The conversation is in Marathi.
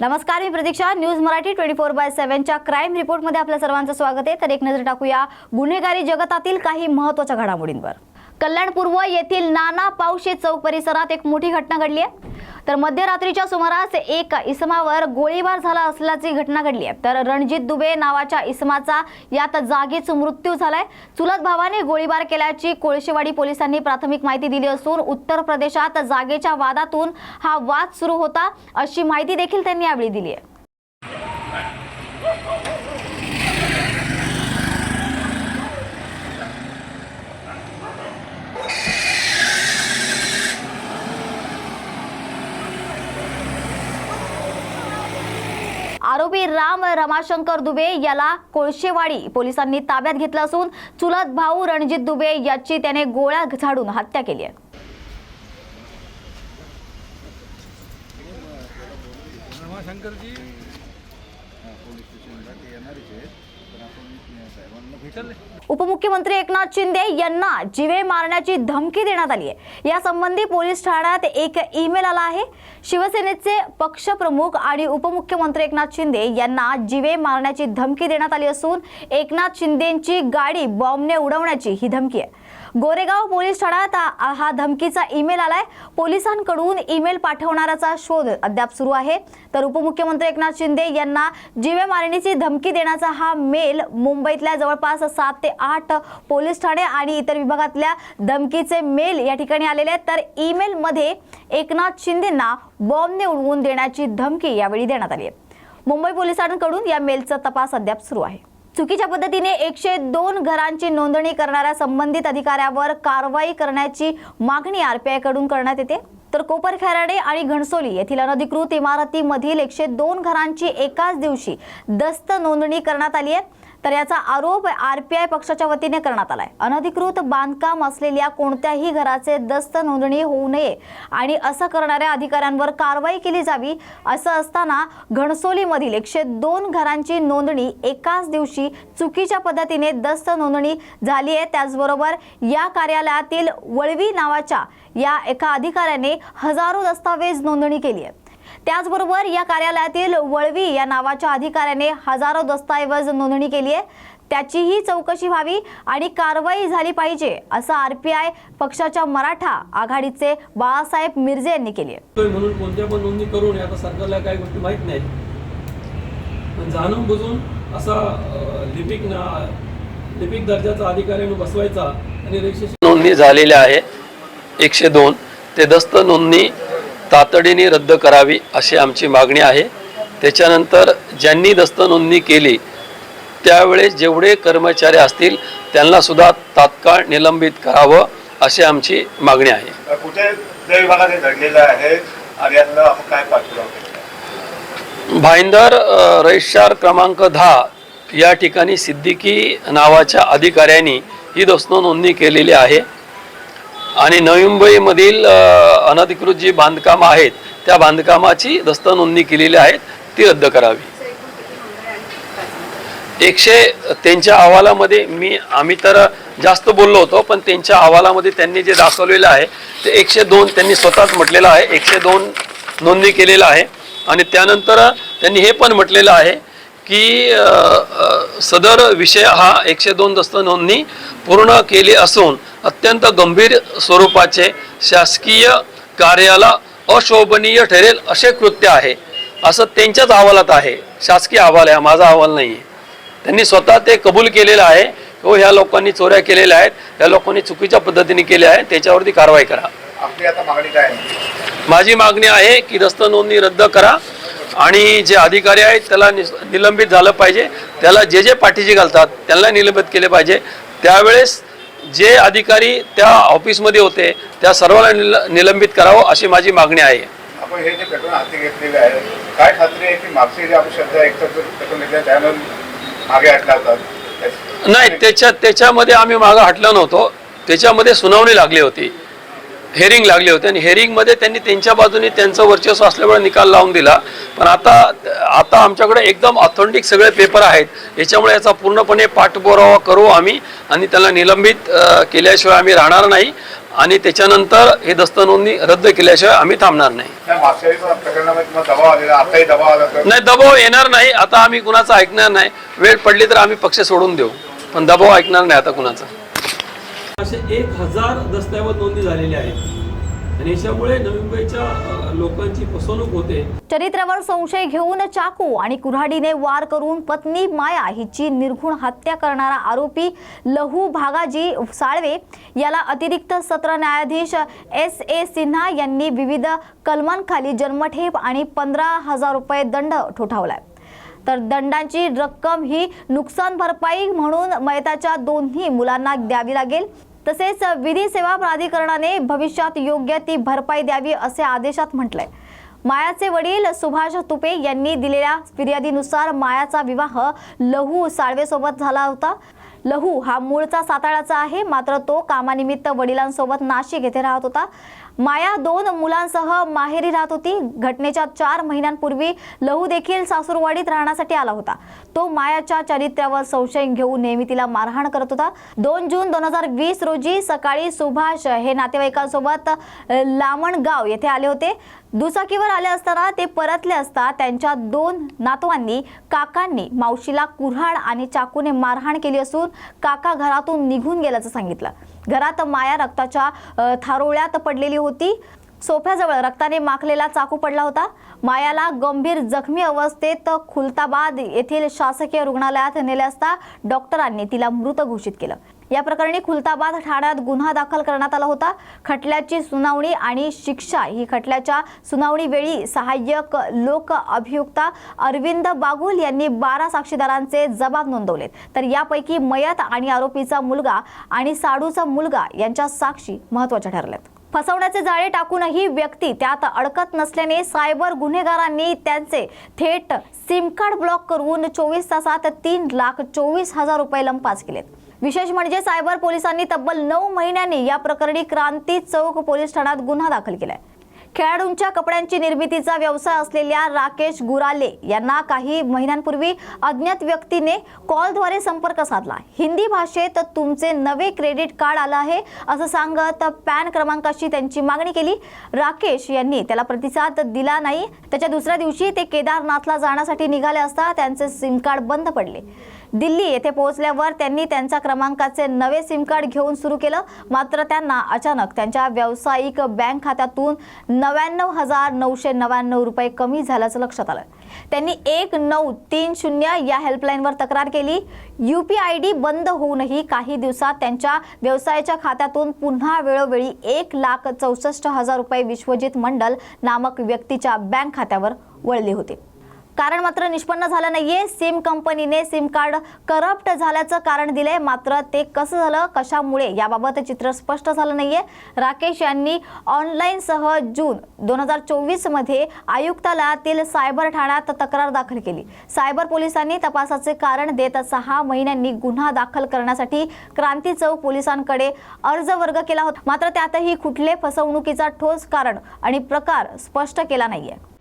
नमस्कार मी Pratiksha. News Marathi twenty four by सेव्हनच्या crime रिपोर्टमध्ये आपल्या सर्वांचं स्वागत आहे. तर एक नजर टाकूया गुन्हेगारी जगतातील काही महत्त्वाच्या घडामोडींवर. कल्याण पूर्व येथील नाना पावशे चौक परिसरात एक मोठी घटना घडली आहे. तर मध्यरात्रीच्या सुमारास एक इसमावर गोळीबार झाला असल्याची घटना घडली आहे. तर रणजित दुबे नावाच्या इसमाचा यात जागीच मृत्यू झालाय. चुलत भावाने गोळीबार केल्याची कोळशेवाडी पोलिसांनी प्राथमिक माहिती दिली असून उत्तर प्रदेशात जागेच्या वादातून हा वाद सुरू होता अशी माहिती देखील त्यांनी यावेळी दिली आहे आरोपी राम रमाशंकर दुबे याला कोळशेवाडी पोलिसांनी ताब्यात घेतलं असून चुलत भाऊ रणजित दुबे याची त्याने गोळ्या झाडून हत्या केली आहे. रमाशंकरजी पोलीस स्टेशनला ते येणारच आहेत पण आपण साहेबांना भेटायला उपमुख्यमंत्री एकनाथ शिंदे यांना जिवे मारण्याची धमकी देण्यात आली आहे. यासंबंधी पोलीस ठाण्यात एक ईमेल आला आहे. शिवसेनेचे पक्षप्रमुख आणि उपमुख्यमंत्री एकनाथ शिंदे यांना जिवे मारण्याची धमकी देण्यात आली असून एकनाथ शिंदेची गाडी बॉम्बने उडवण्याची ही धमकी आहे. गोरेगाव पोलीस ठाण्यात हा धमकीचा ईमेल आलाय. पोलिसांकडून ईमेल पाठवणाऱ्याचा शोध अद्याप सुरू आहे. तर उपमुख्यमंत्री एकनाथ शिंदे यांना जीवे मारणीची धमकी देण्याचा हा मेल मुंबईतल्या जवळपास सात ते आठ पोलीस ठाणे आणि इतर विभागातल्या धमकीचे मेल या ठिकाणी आलेले आहेत. तर ईमेल मध्ये एकनाथ शिंदेंना बॉम्बने उडवून देण्याची धमकी यावेळी देण्यात आली आहे. मुंबई पोलिसांकडून या मेलचा तपास अद्याप सुरू आहे. चुकीच्या पद्धतीने एकशे दोन घरांची नोंदणी करणाऱ्या संबंधित अधिकाऱ्यावर कारवाई करण्याची मागणी आरपीआयकडून करण्यात येते. तर कोपर खराडे आणि घणसोली येथील अनधिकृत इमारतीमधील एकशे दोन घरांची एकाच दिवशी दस्त नोंदणी करण्यात आली आहे. तर याचा आरोप आरपीआय पक्षाच्या वतीने करण्यात आलाय. अनधिकृत बांधकाम असलेल्या कोणत्याही घराचे दस्त नोंदणी होऊ नये आणि असं करणाऱ्या अधिकाऱ्यांवर कारवाई केली जावी असं असताना घणसोलीमधील एकशे दोन घरांची नोंदणी एकाच दिवशी चुकीच्या पद्धतीने दस्त नोंदणी झाली आहे. त्याचबरोबर या कार्यालयातील वळवी नावाच्या या एका अधिकाऱ्याने हजारो दस्तावेज नोंदणी केली आहे. त्याचबरोबर या कार्यालयातील वळवी या नावाच्या अधिकाऱ्याने हजारो दस्तऐवज नोंदणी केली आहे. त्याचीही चौकशी व्हावी आणि कारवाई झाली पाहिजे असं आरपीआय पक्षाच्या मराठा आघाडीचे बाळासाहेब मिरजे यांनी केली आहे. म्हणून कोणत्या पण नोंदणी करू नये आता सरकारला काही गोष्टी माहीत नाहीत. पण जाणून बुजून असा लिपिक ना लिपिक दर्जाचा अधिकाऱ्याने बसवायचा आणि नोंदणी झालेल्या आहे. एकशे दोन. ते दस्त नोंदणी तातडीने रद्द करावी अशी आमची मागणी आहे. त्याच्यानंतर ज्यांनी दस्त नोंदणी केली त्यावेळेस जेवढे कर्मचारी असतील त्यांना सुद्धा तात्काळ निलंबित करावं अशी आमची मागणी आहे. भाईंदर रजिस्ट्रार क्रमांक दहा या ठिकाणी सिद्दीकी नावाच्या अधिकाऱ्यांनी ही दस्त नोंदणी केलेली आहे. आणि नवी मुंबईमधील अनधिकृत जी बांधकामं आहेत त्या बांधकामाची दस्त नोंदणी केलेली आहे ती रद्द करावी. एकशे त्यांच्या अहवालामध्ये मी आम्ही तर जास्त बोललो होतो पण त्यांच्या अहवालामध्ये त्यांनी जे दाखवलेलं आहे ते एकशे दोन त्यांनी स्वतःच म्हटलेलं आहे एकशे दोन नोंदणी केलेलं आहे. आणि त्यानंतर त्यांनी हे पण म्हटलेलं आहे की सदर विषय हा एकशे दोन दस्त नोंदणी पूर्ण केली असून अत्यंत गंभीर स्वरूपाचे शासकीय कार्याला अशोभनीय ठरेल असे कृत्य आहे. असं त्यांच्याच अहवालात आहे. शासकीय अहवाल आहे हा माझा अहवाल नाही आहे त्यांनी स्वतः ते कबूल केलेलं आहे. हो ह्या लोकांनी चोऱ्या केलेल्या आहेत. ह्या लोकांनी चुकीच्या पद्धतीने केल्या आहेत. त्याच्यावरती कारवाई करा. आपली आता मागणी काय माझी मागणी आहे की दस्त नोंदणी रद्द करा आणि जे अधिकारी आहेत त्याला निलंबित झालं पाहिजे. त्याला जे जे पाठीशी घालतात त्यांना निलंबित केले पाहिजे. त्यावेळेस जे अधिकारी त्या ऑफिसमध्ये होते त्या सर्वांना निल निलंबित करावं अशी माझी मागणी आहे. आपण हे जे पेट्रोल हाती घेतलेले आहे काय खात्री आहे की मागचे जे आपण शब्द एकतर जो पेट्रोल घेतले त्यानं मागे हटला होता? नाही त्याच्या त्याच्यामध्ये आम्ही मागं हटलो नव्हतो. त्याच्यामध्ये सुनावणी लागली होती. हेरिंग लागली होती आणि हेरिंगमध्ये त्यांनी त्यांच्या बाजूने त्यांचं वर्चस्व असल्यामुळे निकाल लावून दिला. पण आता आता आमच्याकडे एकदम ऑथेंटिक सगळे पेपर आहेत. याच्यामुळे याचा पूर्णपणे पाठपुरावा करू आम्ही आणि त्याला निलंबित केल्याशिवाय आम्ही राहणार नाही. आणि त्याच्यानंतर हे दस्त नोंदणी रद्द केल्याशिवाय आम्ही थांबणार नाही. नाही दबाव येणार नाही. आता आम्ही कुणाचा ऐकणार नाही. वेळ पडली तर आम्ही पक्ष सोडून देऊ. पण दबाव ऐकणार नाही आता कुणाचा. असे एक हजार दस्तऐवज नोंदी झालेले आहेत आणि याच्यामुळे नवी मुंबईच्या लोकांची फसवणूक होते. चरित्रावर संशय घेऊन चाकू आणि कुऱ्हाडीने वार करून पत्नी माया हिची निर्घुण हत्या करणारा आरोपी लहू भागाजी साळवे याला अतिरिक्त सत्र न्यायाधीश एस ए सिन्हा यांनी विविध कलमांखाली जन्मठेप आणि पंधरा हजार रुपये दंड ठोठावलाय. तर दंडांची रक्कम ही नुकसान भरपाई म्हणून मयताच्या दोन्ही मुलांना द्यावी लागेल. तसेच विधी सेवा प्राधिकरणाने भविष्यात योग्य ती भरपाई द्यावी असे आदेशात म्हटलंय. मायाचे वडील सुभाष तुपे यांनी दिलेल्या फिर्यादीनुसार मायाचा विवाह लहू साळवेसोबत झाला होता. लहू हा मूळचा साताळाचा आहे. मात्र तो कामानिमित्त वडिलांसोबत नाशिक येथे राहत होता. माया दोन मुलांसह माहेरी राहत होती. घटनेच्या चार महिन्यांपूर्वी लहू देखील सासूरवाडीत राहण्यासाठी आला होता. तो मायाच्या चरित्र्यावर संशय घेऊन नेहमी तिला मारहाण करत होता. दोन जून दोन हजार वीस रोजी सकाळी सुभाष हे नातेवाईकांसोबत लामणगाव येथे आले होते. दुचाकीवर आले असताना ते परतले असता त्यांच्या दोन नातवांनी काकांनी मावशीला कुऱ्हाड आणि चाकूने मारहाण केली असून काका घरातून निघून गेल्याचं सांगितलं. घरात माया रक्ताच्या थारोळ्यात पडलेली होती. सोफ्याजवळ रक्ताने माखलेला चाकू पडला होता. मायाला गंभीर जखमी अवस्थेत खुलताबाद येथील शासकीय रुग्णालयात नेले असता डॉक्टरांनी तिला मृत घोषित केलं. या प्रकरणी खुलताबाद ठाण्यात गुन्हा दाखल करण्यात आला होता. खटल्याची सुनावणी आणि शिक्षा ही खटल्याच्या सुनावणीवेळी सहाय्यक लोक अभियुक्ता अरविंद बागुल यांनी बारा साक्षीदारांचे जबाब नोंदवलेत. तर यापैकी मयत आणि आरोपीचा मुलगा आणि साडूचा मुलगा यांच्या साक्षी महत्त्वाच्या ठरल्यात. फसवण्याचे जाळे टाकूनही व्यक्ती त्यात अडकत नसल्याने सायबर गुन्हेगारांनी त्यांचे थेट सिम कार्ड ब्लॉक करून चोवीस तासात तीन लाख चोवीस हजार रुपये लंपास केलेत. विशेष म्हणजे सायबर पोलिसांनी तब्बल नऊ महिन्यांनी या प्रकरणी क्रांती चौक पोलीस ठाण्यात गुन्हा दाखल केलाय. खेळाडूंच्या कपड्यांची निर्मितीचा व्यवसाय असलेल्या राकेश गुराले यांना काही महिन्यांपूर्वी अज्ञात व्यक्तीने कॉलद्वारे संपर्क साधला. हिंदी भाषेत तुमचे नवे क्रेडिट कार्ड आलं आहे असं सांगत पॅन क्रमांकाशी त्यांची मागणी केली. राकेश यांनी त्याला प्रतिसाद दिला नाही. त्याच्या दुसऱ्या दिवशी ते केदारनाथला जाण्यासाठी निघाले असता त्यांचे सिम कार्ड बंद पडले. दिल्ली येथे पोहोचल्यावर त्यांनी त्यांच्या क्रमांकाचे नवे सिम कार्ड घेऊन सुरू केलं. मात्र त्यांना अचानक त्यांच्या व्यावसायिक बँक खात्यातून नव्याण्णव हजार नऊशे नव्याण्णव रुपये कमी झाल्याचं लक्षात आलं. त्यांनी एक नऊ तीन शून्य या हेल्पलाईनवर तक्रार केली. यू पी आय डी बंद होऊनही काही दिवसात त्यांच्या व्यवसायाच्या खात्यातून पुन्हा वेळोवेळी एक लाख चौसष्ट हजार रुपये विश्वजित मंडल नामक व्यक्तीच्या बँक खात्यावर वळले होते. कारण मात्र निष्पन्न झालं नाहीये. सिम कंपनीने सिम कार्ड करप्ट झाल्याचं कारण दिलंय. मात्र ते कसं झालं कशामुळे याबाबत चित्र स्पष्ट झालं नाहीये. राकेश यांनी ऑनलाईन सह जून दोन हजार चोवीसमध्ये आयुक्तालयातील सायबर ठाण्यात तक्रार दाखल केली. सायबर पोलिसांनी तपासाचे कारण देत सहा महिन्यांनी गुन्हा दाखल करण्यासाठी क्रांती चौक पोलिसांकडे अर्ज वर्ग केला होता. मात्र त्यातही कुठले फसवणुकीचा ठोस कारण आणि प्रकार स्पष्ट केला नाहीये.